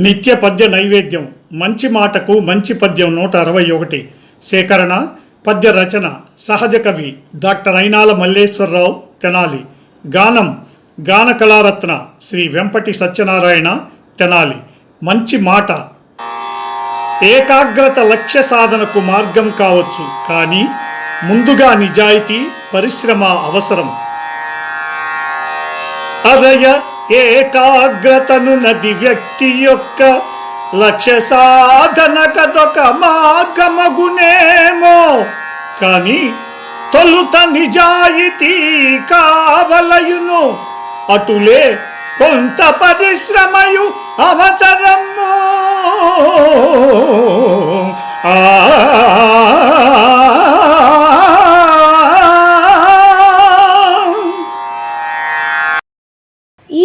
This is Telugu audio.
నిత్య పద్య నైవేద్యం. మంచి మాటకు మంచి పద్యం నూట అరవై ఒకటి. సేకరణ పద్య రచన సహజ కవి డాక్టర్ అయినాల మల్లేశ్వరరావు తెనాలి. గానం గాన కళారత్న శ్రీ వెంపటి సత్యనారాయణ తెనాలి. మంచి మాట. ఏకాగ్రత లక్ష్య సాధనకు మార్గం కావచ్చు కానీ ముందుగా నిజాయితీ పరిశ్రమ అవసరం. అదయ ఏకాగ్రతను నది వ్యక్తి యొక్క లక్ష్య సాధన కదొక మార్గమగునేమో. కానీ తొలుత నిజాయితీ కావలయును అటులే కొంత పరిశ్రమయు అవసరము.